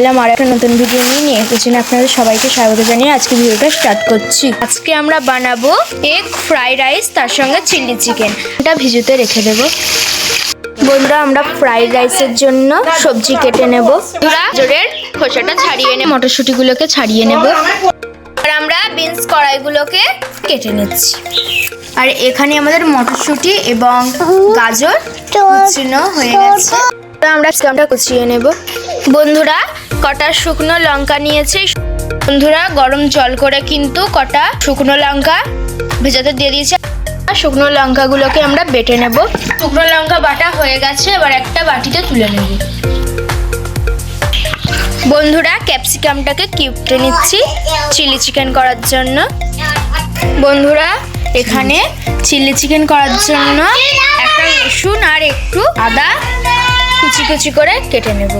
এলাম আর একটা নতুন ভিডিও নিয়ে নিয়ে পেছনে আপনাদের সবাইকে স্বাগত জানিয়ে আজকে ভিডিওটা স্টার্ট করছি। আজকে আমরা বানাবো এগ ফ্রাইড রাইস তার সঙ্গে চিলি চিকেন এটা ভিজুতে রেখে দেবো। বন্ধুরা আমরা ফ্রাইড রাইসের জন্য সবজি কেটে নেব। বন্ধুরা জোরের খোসাটা ছাড়িয়ে নেব। মটরশুঁটিগুলোকে ছাড়িয়ে নেব। আর আমরা বিনস কড়াইগুলোকে কেটে নিচ্ছি। আর এখানে আমাদের মটরশুঁটি এবং গাজর কুচনো হয়ে গেছে। আমরা স্কামটা কুচিয়ে নেব। বন্ধুরা কটা শুকনো লঙ্কা নিয়েছি। বন্ধুরা, গরম জল করে কিন্তু কটা শুকনো লঙ্কা ভেজাতে দিয়ে দিয়েছি। শুকনো লঙ্কাগুলোকে আমরা বেটে নেব। শুকনো লঙ্কা বাটা হয়ে গেছে, এবার একটা বাটিতে তুলে নেব। বন্ধুরা, ক্যাপসিকামটাকে কিউবটে নিচ্ছি চিলি চিকেন করার জন্য। বন্ধুরা, এখানে চিলি চিকেন করার জন্য একটা রসুন আর একটু আদা কুচি কুচি করে কেটে নেব।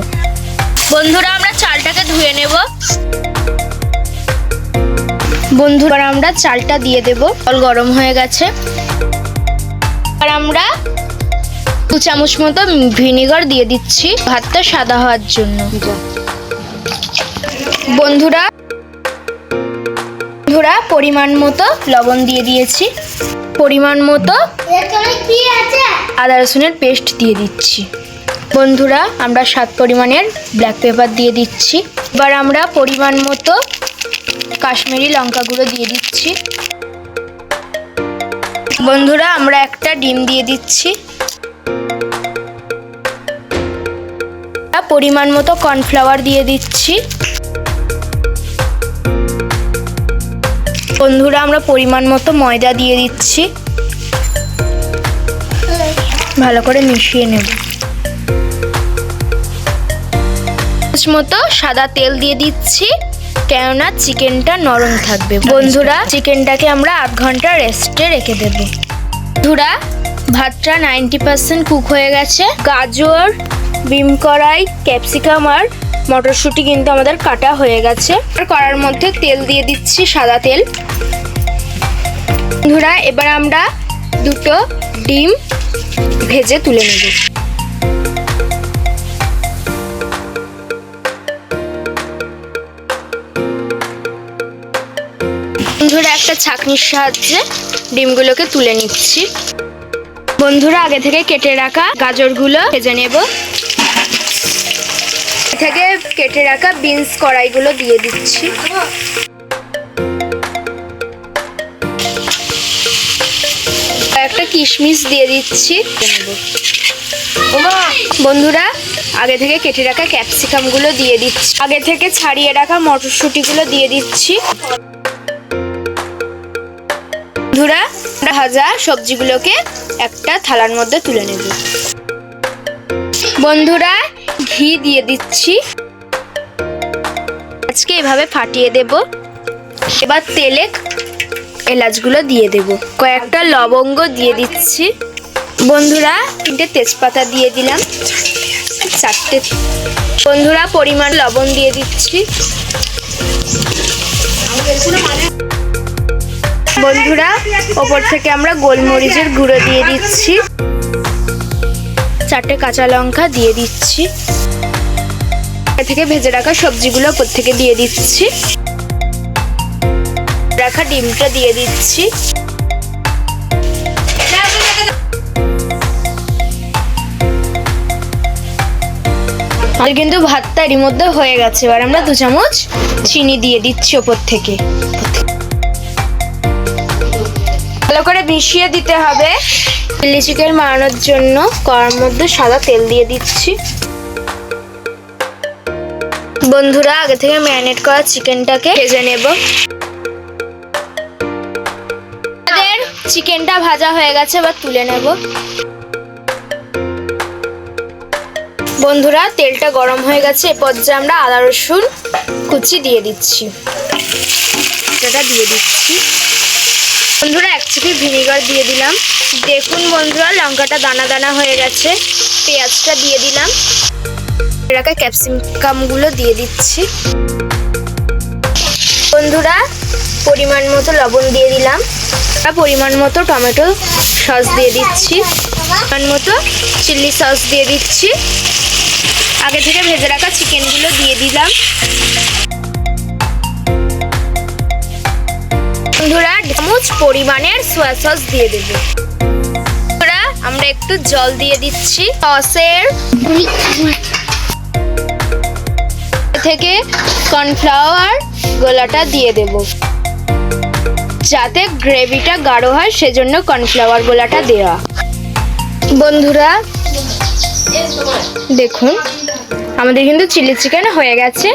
বন্ধুরা চালটাকে ধুয়ে নেব। বন্ধুরা আমরা চালটা দিয়ে দেব। জল গরম হয়ে গেছে। আর আমরা দু চামচ মতো ভিনিগার দিয়ে দিচ্ছি ভাতটা সাদা হওয়ার জন্য। বন্ধুরা বন্ধুরা পরিমাণ মতো লবণ দিয়ে দিয়েছি। পরিমাণ মতো আদা রসুনের পেস্ট দিয়ে দিচ্ছি। বন্ধুরা, আমরা স্বাদ পরিমাণের ব্ল্যাক পেপার দিয়ে দিচ্ছি। এবার আমরা পরিমাণ মতো কাশ্মীরি লঙ্কা গুঁড়ো দিয়ে দিচ্ছি। বন্ধুরা, আমরা একটা ডিম দিয়ে দিচ্ছি। পরিমাণ মতো কর্নফ্লাওয়ার দিয়ে দিচ্ছি। বন্ধুরা, আমরা পরিমাণ মতো ময়দা দিয়ে দিচ্ছি। ভালো করে মিশিয়ে নেব। মতো সাদা তেল দিয়ে দিচ্ছি। কেননা চিকেনটা নরম থাকবে বন্ধুরা, চিকেনটাকে আমরা আধ ঘণ্টা রেস্টে রেখে দেব। বন্ধুরা, ভাতটা নাইনটি পার্সেন্ট কুক হয়ে গেছে। গাজর, বিম কড়াই, ক্যাপসিকাম আর মটরশুঁটি কিন্তু আমাদের কাটা হয়ে গেছে। কড়ার মধ্যে তেল দিয়ে দিচ্ছি সাদা তেল। বন্ধুরা, এবার আমরা দুটো ডিম ভেজে তুলে নেব। একটা ছাঁকনির সাহায্যে ডিমগুলোকে তুলে নিচ্ছি। বন্ধুরা, আগে থেকে কেটে রাখা গাজরগুলো ভেজে নেব। থেকে কেটে রাখা বিনস কড়াইগুলো দিয়ে দিচ্ছি। একটা কিশমিশ দিয়ে দিচ্ছি। বন্ধুরা, আগে থেকে কেটে রাখা ক্যাপসিকামগুলো দিয়ে দিচ্ছি। আগে থেকে ছাড়িয়ে রাখা মটরশুঁটিগুলো দিয়ে দিচ্ছি। ভাজা সবজিগুলোকে একটা থালার মধ্যে তুলে নেব। বন্ধুরা, ঘি দিয়ে দিচ্ছি। আজকে এভাবে ফাটিয়ে দেব। এবার তেলে এলাচগুলো দিয়ে দেব। কয়েকটা লবঙ্গ দিয়ে দিচ্ছি। বন্ধুরা, তিনটে তেজপাতা দিয়ে দিলাম। চারটে বন্ধুরা, পরিমাণ লবণ দিয়ে দিচ্ছি। বন্ধুরা, ওপর থেকে আমরা গোলমরিচের গুঁড়ো দিয়ে দিচ্ছি। চারটে কাঁচা লঙ্কা দিয়ে দিচ্ছি। থেকে ভেজে রাখা সবজিগুলো ওপর থেকে দিয়ে দিচ্ছি। রাখা ডিমটা দিয়ে দিচ্ছি। কিন্তু ভাতটা এরই মধ্যে হয়ে গেছে। এবার আমরা দু চামচ চিনি দিয়ে দিচ্ছি ওপর থেকে। ভালো করে মিশিয়ে দিতে হবে। চিলি চিকেন বানানোর জন্য কড়ার মধ্যে সাদা তেল দিয়ে দিচ্ছি। বন্ধুরা, আগে থেকে ম্যারিনেট করা চিকেনটাকে ভেজে নেব। চিকেনটা ভাজা হয়ে গেছে বা তুলে নেব। বন্ধুরা, তেলটা গরম হয়ে গেছে, এ পর্যায়ে আমরা আদা রসুন কুচি দিয়ে দিচ্ছি। দিয়ে দিচ্ছি। বন্ধুরা, এক চিপি ভিনিগার দিয়ে দিলাম। দেখুন বন্ধুরা, লঙ্কাটা দানা দানা হয়ে গেছে। পেঁয়াজটা দিয়ে দিলাম। রাখা ক্যাপসিকামগুলো দিয়ে দিচ্ছি। বন্ধুরা, পরিমাণ মতো লবণ দিয়ে দিলাম। পরিমাণ মতো টমেটো সস দিয়ে দিচ্ছি। পরিমাণ মতো চিলি সস দিয়ে দিচ্ছি। আগে থেকে ভেজে রাখা চিকেনগুলো দিয়ে দিলাম। বন্ধুরা চামচ পরিমাণের সোয়া সস দিয়ে দেব। আমরা একটু জল দিয়ে দিচ্ছি সসের থেকে কর্নফ্লাওয়ার গোলাটা দিয়ে দেব। যাতে গ্রেভিটা গাঢ় হয়, সেজন্য কর্নফ্লাওয়ার গোলাটা দেওয়া। বন্ধুরা, দেখুন, আমাদের কিন্তু চিলি চিকেন হয়ে গেছে।